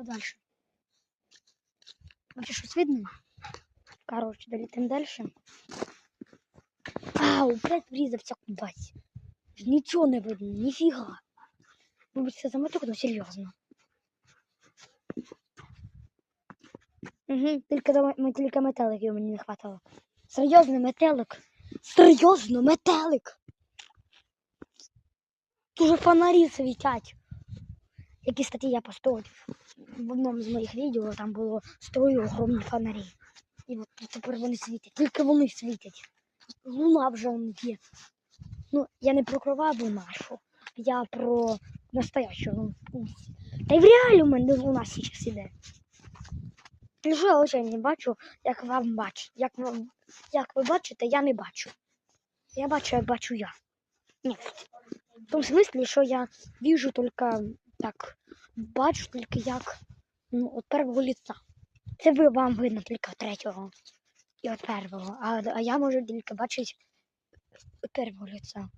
Що далі? Вообще щось видно? Короче, долетим дальше. Ау, блядь, врізався кудись. Нічого не видно, ніфіга. Мабуть, це замоток, ну серйозно. Угу, тільки, тільки метеликів мені не хватало. Серйозно, метелик. Серйозно, метелик. Дуже фонарі світять. Які статті я постив в одному з моїх відео, там було строї огромні фонарі. І от тепер вони світять. Тільки вони світять. Луна вже он є. Ну, я не про кроваву нашу, я про настоящу луну. Та й в реалі у мене луна зараз іде. Що я не бачу, як вам бачить. Як, вам, як ви бачите, я не бачу. Я бачу, як бачу я. Ні. В тому смислі, що я вижу тільки так, бачу тільки як ну, от першого літа. Це ви вам видно тільки третього і от першого. А, а я можу тільки бачити от першого лиця.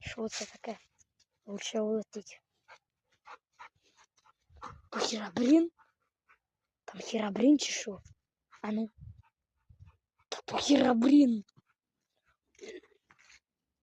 Що це таке? Лучше улетить. То херабрин? Там херабрин чи що? А ну. Та то.